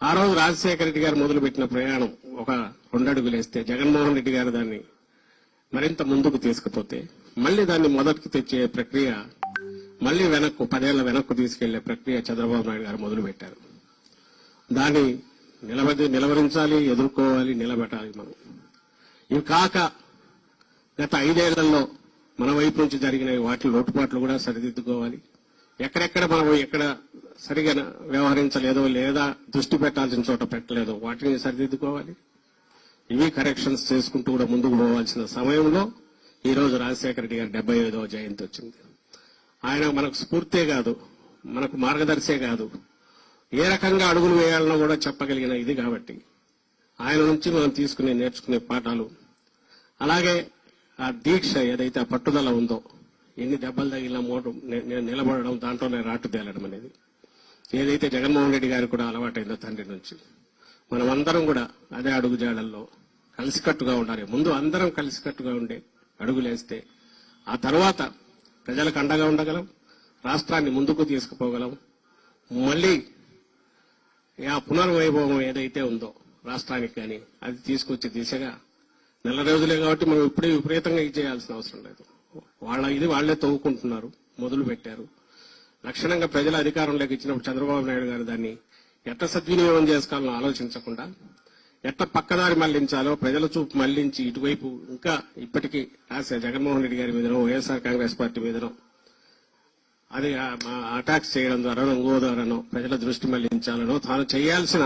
ఆ రోజు రాజశేఖర రెడ్డి గారు మొదలుపెట్టిన ప్రయాణం ఒక రెండు వేస్తే జగన్మోహన్ రెడ్డి గారు దాన్ని మరింత ముందుకు తీసుకుపోతే మళ్ళీ దాన్ని మొదటికి తెచ్చే ప్రక్రియ మళ్ళీ వెనక్కు పదేళ్ళ వెనక్కు తీసుకెళ్ళే ప్రక్రియ చంద్రబాబు నాయుడు గారు మొదలుపెట్టారు దాన్ని నిలబడి నిలవరించాలి ఎదుర్కోవాలి నిలబెట్టాలి మనం. ఇవి కాక గత ఐదేళ్ళలో మన వైపు నుంచి జరిగిన వాటి లోటుపాట్లు కూడా సరిదిద్దుకోవాలి. ఎక్కడెక్కడ మనం ఎక్కడ సరిగా వ్యవహరించలేదో లేదా దృష్టి పెట్టాల్సిన చోట పెట్టలేదో వాటిని సరిదిద్దుకోవాలి? ఇవి కరెక్షన్స్ చేసుకుంటూ కూడా ముందుకు పోవాల్సిన సమయంలో ఈరోజు రాజశేఖర రెడ్డి గారి డెబ్బై ఐదవ జయంతి వచ్చింది. ఆయన మనకు స్ఫూర్తే కాదు మనకు మార్గదర్శే కాదు. ఏ రకంగా అడుగులు వేయాలనో కూడా చెప్పగలిగిన ఇది కాబట్టి. ఆయన నుంచి మనం తీసుకునే నేర్చుకునే పాఠాలు. అలాగే ఆ దీక్ష ఏదైతే ఆ పట్టుదల ఉందో ఎన్ని దెబ్బలు తగిలిన మోటు నేను నిలబడడం నిలబడడం దాంట్లోనే రాటు తేలడం అనేది. ఏదైతే జగన్మోహన్ రెడ్డి గారికి కూడా అలవాటైందో తండ్రి నుంచి. మనం అందరం కూడా అదే అడుగు జాడల్లో కలిసికట్టుగా ఉండాలి. ముందు అందరం కలిసికట్టుగా ఉండే అడుగులేస్తే ఆ తర్వాత ప్రజలకు అండగా ఉండగలం రాష్ట్రాన్ని ముందుకు తీసుకుపోగలం. మళ్ళీ ఆ పునర్వైభవం ఏదైతే ఉందో రాష్ట్రానికి కానీ అది తీసుకొచ్చే దిశగా. నెల రోజులే కాబట్టి మనం ఇప్పుడే విపరీతంగా ఇది చేయాల్సిన అవసరం లేదు. వాళ్ళ ఇది వాళ్ళే తవ్వుకుంటున్నారు మొదలు పెట్టారు. లక్షణంగా ప్రజల అధికారంలోకి ఇచ్చినప్పుడు చంద్రబాబు నాయుడు గారు దాన్ని ఎట్ట సద్వినియోగం చేసుకోవాలని ఆలోచించకుండా ఎట్ట పక్కదారి మళ్ళించాలో ప్రజల చూపు మళ్ళించి ఇటువైపు ఇంకా ఇప్పటికీ రాసే జగన్మోహన్ రెడ్డి గారి మీదనో వైఎస్ఆర్ కాంగ్రెస్ పార్టీ మీదనో అది అటాక్స్ చేయడం ద్వారానో ఇంకో ద్వారానో ప్రజల దృష్టి మళ్ళించాలనో తాను చేయాల్సిన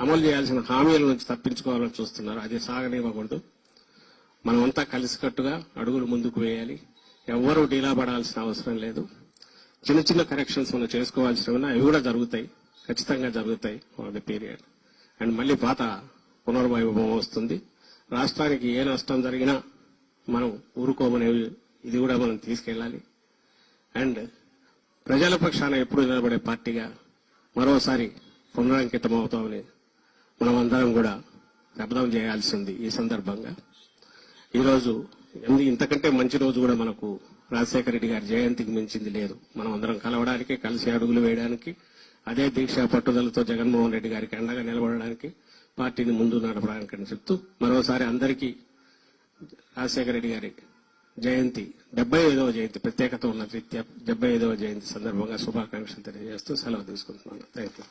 అమలు చేయాల్సిన హామీల నుంచి తప్పించుకోవాలని చూస్తున్నారు. అది సాగనివ్వకూడదు. మనమంతా కలిసికట్టుగా అడుగులు ముందుకు వేయాలి. ఎవ్వరూ డీలా పడాల్సిన అవసరం లేదు. చిన్న చిన్న కరెక్షన్స్ మనం చేసుకోవాల్సిన ఉన్నా అవి కూడా జరుగుతాయి. ఖచ్చితంగా జరుగుతాయి ఫర్ ద పీరియడ్ అండ్ మళ్ళీ పాత పునర్వైభవం వస్తుంది. రాష్ట్రానికి ఏ నష్టం జరిగినా మనం ఊరుకోమనే ఇది కూడా మనం తీసుకెళ్ళాలి. అండ్ ప్రజల పక్షాన ఎప్పుడు నిలబడే పార్టీగా మరోసారి పునరంకితం అవుతామని మనం అందరం కూడా శబ్దం చేయాల్సింది ఈ సందర్భంగా. ఈరోజు ఎందు ఇంతకంటే మంచి రోజు కూడా మనకు రాజశేఖర రెడ్డి గారి జయంతికి మించింది లేదు. మనం అందరం కలవడానికి కలిసి అడుగులు వేయడానికి అదే దీక్ష పట్టుదలతో జగన్మోహన్ రెడ్డి గారికి అండగా నిలబడడానికి పార్టీని ముందు నడపడానికి చెప్తూ మరోసారి అందరికీ రాజశేఖర రెడ్డి గారి జయంతి డెబ్బై ఐదవ జయంతి ప్రత్యేకత ఉన్న రీత్యా డెబ్బై ఐదవ జయంతి సందర్భంగా శుభాకాంక్షలు తెలియజేస్తూ సెలవు తీసుకుంటున్నాను. Thank you